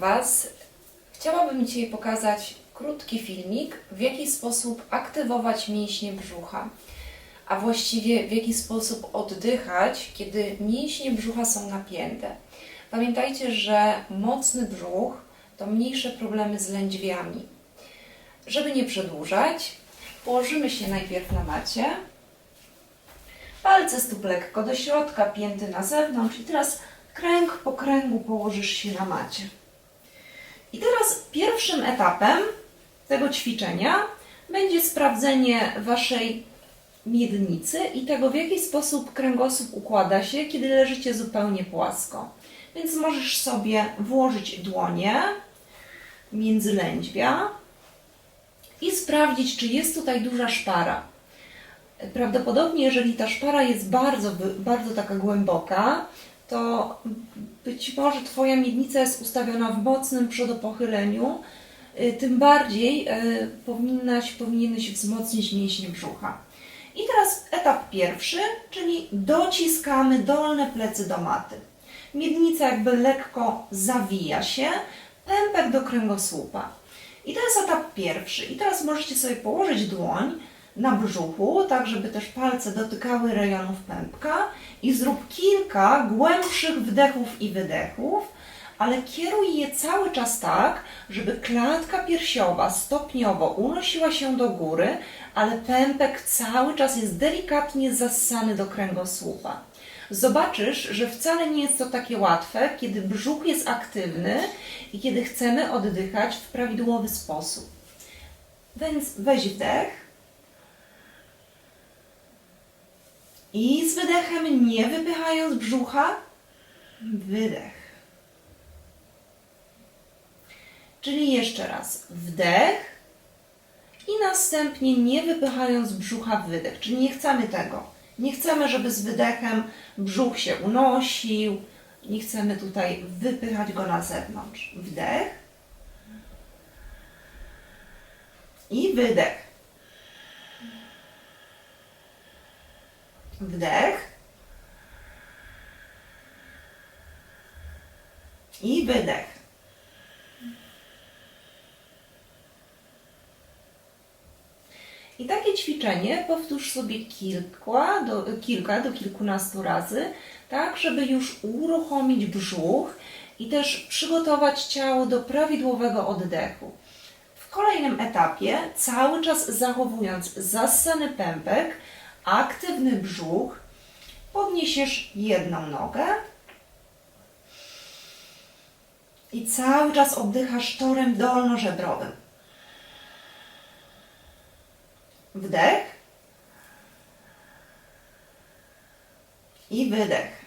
Was. Chciałabym dzisiaj pokazać krótki filmik, w jaki sposób aktywować mięśnie brzucha, a właściwie w jaki sposób oddychać, kiedy mięśnie brzucha są napięte. Pamiętajcie, że mocny brzuch to mniejsze problemy z lędźwiami. Żeby nie przedłużać, położymy się najpierw na macie. Palce stóp lekko do środka, pięty na zewnątrz i teraz kręg po kręgu położysz się na macie. I teraz pierwszym etapem tego ćwiczenia będzie sprawdzenie Waszej miednicy i tego, w jaki sposób kręgosłup układa się, kiedy leżycie zupełnie płasko. Więc możesz sobie włożyć dłonie między lędźwia i sprawdzić, czy jest tutaj duża szpara. Prawdopodobnie, jeżeli ta szpara jest bardzo, bardzo taka głęboka, to być może Twoja miednica jest ustawiona w mocnym przodopochyleniu, y, tym bardziej y, powinnaś, powinieneś wzmocnić mięśnie brzucha. I teraz etap pierwszy, czyli dociskamy dolne plecy do maty. Miednica jakby lekko zawija się, pępek do kręgosłupa. I jest etap pierwszy. I teraz możecie sobie położyć dłoń na brzuchu, tak żeby też palce dotykały rejonów pępka i zrób kilka głębszych wdechów i wydechów, ale kieruj je cały czas tak, żeby klatka piersiowa stopniowo unosiła się do góry, ale pępek cały czas jest delikatnie zassany do kręgosłupa. Zobaczysz, że wcale nie jest to takie łatwe, kiedy brzuch jest aktywny i kiedy chcemy oddychać w prawidłowy sposób. Więc weź wdech. I z wydechem, nie wypychając brzucha, wydech. Czyli jeszcze raz wdech i następnie nie wypychając brzucha wydech. Czyli nie chcemy tego. Nie chcemy, żeby z wydechem brzuch się unosił. Nie chcemy tutaj wypychać go na zewnątrz. Wdech i wydech. Wdech. I wydech. I takie ćwiczenie powtórz sobie kilka do, kilka do kilkunastu razy, tak, żeby już uruchomić brzuch i też przygotować ciało do prawidłowego oddechu. W kolejnym etapie, cały czas zachowując zassany pępek, aktywny brzuch, podniesiesz jedną nogę i cały czas oddychasz torem dolnożebrowym. Wdech i wydech.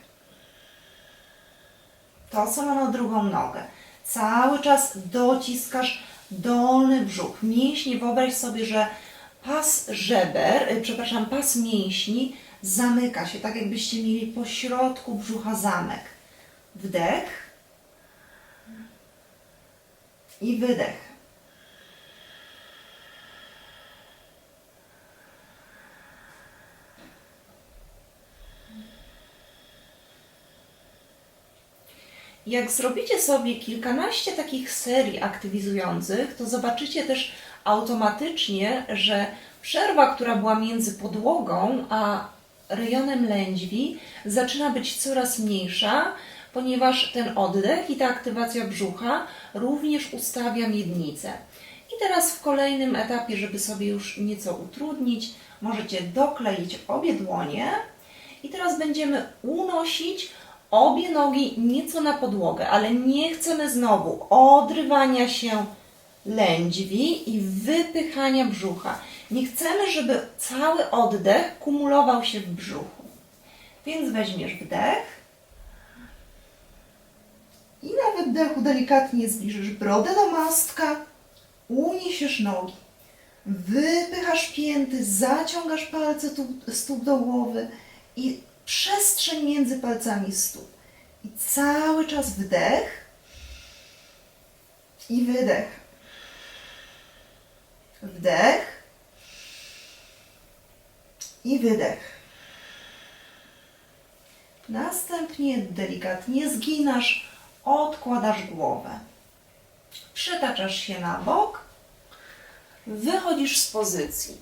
To samo drugą nogę. Cały czas dociskasz dolny brzuch. Mięśnie, wyobraź sobie, że pas żeber, y, przepraszam, pas mięśni zamyka się, tak jakbyście mieli po środku brzucha zamek. Wdech i wydech. Jak zrobicie sobie kilkanaście takich serii aktywizujących, to zobaczycie też automatycznie, że przerwa, która była między podłogą a rejonem lędźwi, zaczyna być coraz mniejsza, ponieważ ten oddech i ta aktywacja brzucha również ustawia miednicę. I teraz w kolejnym etapie, żeby sobie już nieco utrudnić, możecie dokleić obie dłonie i teraz będziemy unosić obie nogi nieco na podłogę, ale nie chcemy znowu odrywania się lędźwi i wypychania brzucha. Nie chcemy, żeby cały oddech kumulował się w brzuchu. Więc weźmiesz wdech i na wdechu delikatnie zbliżysz brodę do mastka, uniesiesz nogi, wypychasz pięty, zaciągasz palce stóp do głowy i przestrzeń między palcami stóp. I cały czas wdech i wydech. Wdech i wydech. Następnie delikatnie zginasz, odkładasz głowę. Przetaczasz się na bok, wychodzisz z pozycji.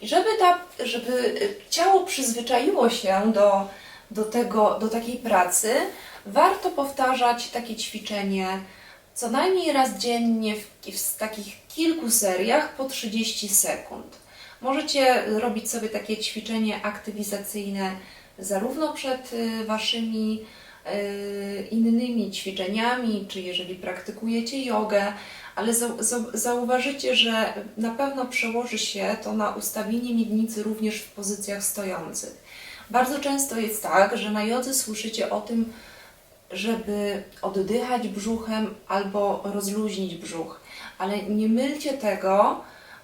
I żeby, ta, żeby y, ciało przyzwyczaiło się do, do, tego, do takiej pracy, warto powtarzać takie ćwiczenie co najmniej raz dziennie w, w takich kilku seriach po 30 sekund. Możecie robić sobie takie ćwiczenie aktywizacyjne zarówno przed y, waszymi y, innymi ćwiczeniami, czy jeżeli praktykujecie jogę, ale zau- zau- zauważycie, że na pewno przełoży się to na ustawienie miednicy również w pozycjach stojących. Bardzo często jest tak, że na jodze słyszycie o tym, żeby oddychać brzuchem albo rozluźnić brzuch, ale nie mylcie tego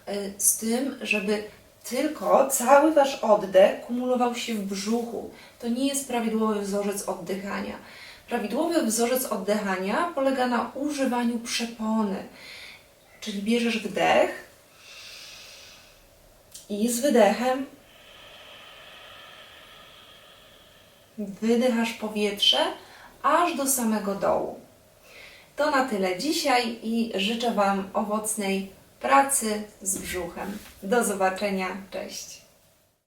y, z tym, żeby tylko cały wasz oddech kumulował się w brzuchu. To nie jest prawidłowy wzorzec oddychania. Prawidłowy wzorzec oddychania polega na używaniu przepony. Czyli bierzesz wdech i z wydechem wydychasz powietrze aż do samego dołu. To na tyle dzisiaj i życzę Wam owocnej pracy z brzuchem. Do zobaczenia, cześć.